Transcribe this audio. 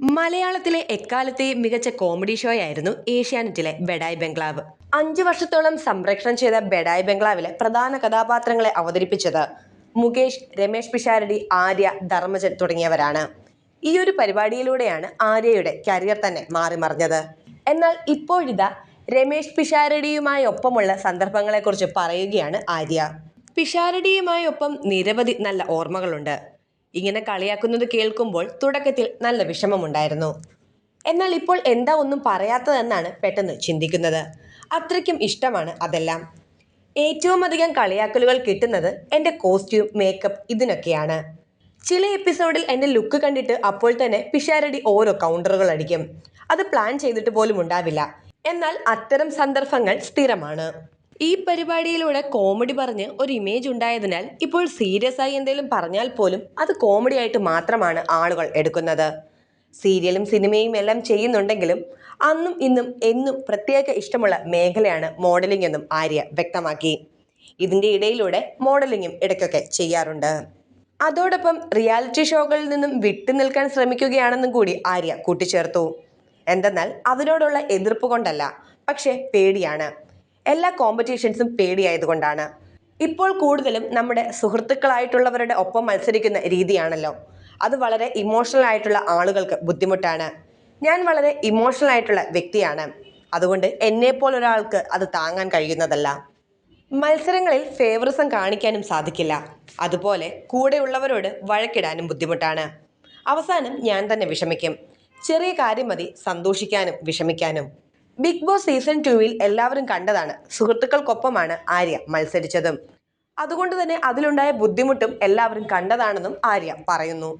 മലയാളത്തിലെ എക്കാലത്തെ മികച്ച കോമഡി ഷോയായിരുന്നു ഏഷ്യാനെറ്റിലെ ബെഡായ് ബംഗ്ലാവ്. അഞ്ചു വർഷത്തോളം സംരക്ഷണം ചെയ്ത ബെഡായ് ബംഗ്ലാവിലെ പ്രധാന കഥാപാത്രങ്ങളെ അവതരിപ്പിച്ചത് മുകേഷ് രമേഷ് പിഷാരടി ആര്യ ധർമ്മജൻ തുടങ്ങിയവരാണ്. ഈ ഒരു പരിപാടിയിലൂടെയാണ് ആര്യയുടെ കരിയർ തന്നെ മാറിമറിഞ്ഞത് എന്നാൽ ഇപ്പോഴിതാ രമേഷ് പിഷാരടിയുമായി ഒപ്പമുള്ള സന്ദർഭങ്ങളെക്കുറിച്ച് പറയുകയാണ് ആര്യ. പിഷാരടിയുമായി ഒപ്പം നിരവധി നല്ല ഓർമ്മകളുണ്ട്. ഇങ്ങനെ കളിയാക്കുന്നത് കേൾക്കുമ്പോൾ തുടക്കത്തിൽ നല്ല വിഷമമുണ്ടായിരുന്നു. എന്നാൽ ഇപ്പോൾ എന്താ ഒന്നും പറയാത്തതെന്നാണ് പെട്ടെന്ന് ചിന്തിക്കുന്നത്. അത്രയ്ക്കും ഇഷ്ടമാണ് അതെല്ലാം. ഏറ്റവും അധികം കളിയാക്കലുകൾ കിട്ടുന്നത് എന്റെ കോസ്റ്റ്യൂം മേക്കപ്പ് ഇതിനൊക്കെയാണ്. ചില എപ്പിസോഡിൽ എന്റെ ലുക്ക് കണ്ടിട്ട് അപ്പോൾ തന്നെ പിഷാരടി ഓരോ കൗണ്ടറുകൾ അടിക്കും. അത് പ്ലാൻ ചെയ്തിട്ട് പോലും ഉണ്ടാവില്ല. എന്നാൽ അത്തരം സന്ദർഭങ്ങൾ സ്ഥിരമാണ്. ഈ പരിപാടിയിലൂടെ കോമഡി പറഞ്ഞ് ഒരു ഇമേജ് ഉണ്ടായതിനാൽ ഇപ്പോൾ സീരിയസ് ആയി എന്തെങ്കിലും പറഞ്ഞാൽ പോലും അത് കോമഡി ആയിട്ട് മാത്രമാണ് ആളുകൾ എടുക്കുന്നത്. സീരിയലും സിനിമയും എല്ലാം ചെയ്യുന്നുണ്ടെങ്കിലും അന്നും ഇന്നും എന്നും പ്രത്യേക ഇഷ്ടമുള്ള മേഖലയാണ് മോഡലിംഗ് എന്നും ആര്യ വ്യക്തമാക്കി. ഇതിന്റെ ഇടയിലൂടെ മോഡലിംഗും ഇടയ്ക്കൊക്കെ ചെയ്യാറുണ്ട്. അതോടൊപ്പം റിയാലിറ്റി ഷോകളിൽ നിന്നും വിട്ടുനിൽക്കാൻ ശ്രമിക്കുകയാണെന്നും കൂടി ആര്യ കൂട്ടിച്ചേർത്തു. എന്തെന്നാൽ അതിനോടുള്ള എതിർപ്പ് കൊണ്ടല്ല പക്ഷേ പേടിയാണ്. എല്ലാ കോമ്പറ്റീഷൻസും പേടിയായതുകൊണ്ടാണ്. ഇപ്പോൾ കൂടുതലും നമ്മുടെ സുഹൃത്തുക്കളായിട്ടുള്ളവരുടെ ഒപ്പം മത്സരിക്കുന്ന രീതിയാണല്ലോ. അത് വളരെ ഇമോഷണൽ ആയിട്ടുള്ള ആളുകൾക്ക് ബുദ്ധിമുട്ടാണ്. ഞാൻ വളരെ ഇമോഷണൽ ആയിട്ടുള്ള വ്യക്തിയാണ്. അതുകൊണ്ട് എന്നെപ്പോലൊരാൾക്ക് അത് താങ്ങാൻ കഴിയുന്നതല്ല. മത്സരങ്ങളിൽ ഫേവറിസം കാണിക്കാനും സാധിക്കില്ല. അതുപോലെ കൂടെയുള്ളവരോട് വഴക്കിടാനും ബുദ്ധിമുട്ടാണ്. അവസാനം ഞാൻ തന്നെ വിഷമിക്കും. ചെറിയ കാര്യം മതി സന്തോഷിക്കാനും വിഷമിക്കാനും. ബിഗ് ബോസ് സീസൺ ടൂവിൽ എല്ലാവരും കണ്ടതാണ്. സുഹൃത്തുക്കൾക്കൊപ്പമാണ് ആര്യ മത്സരിച്ചതും. അതുകൊണ്ട് തന്നെ അതിലുണ്ടായ ബുദ്ധിമുട്ടും എല്ലാവരും കണ്ടതാണെന്നും ആര്യ പറയുന്നു.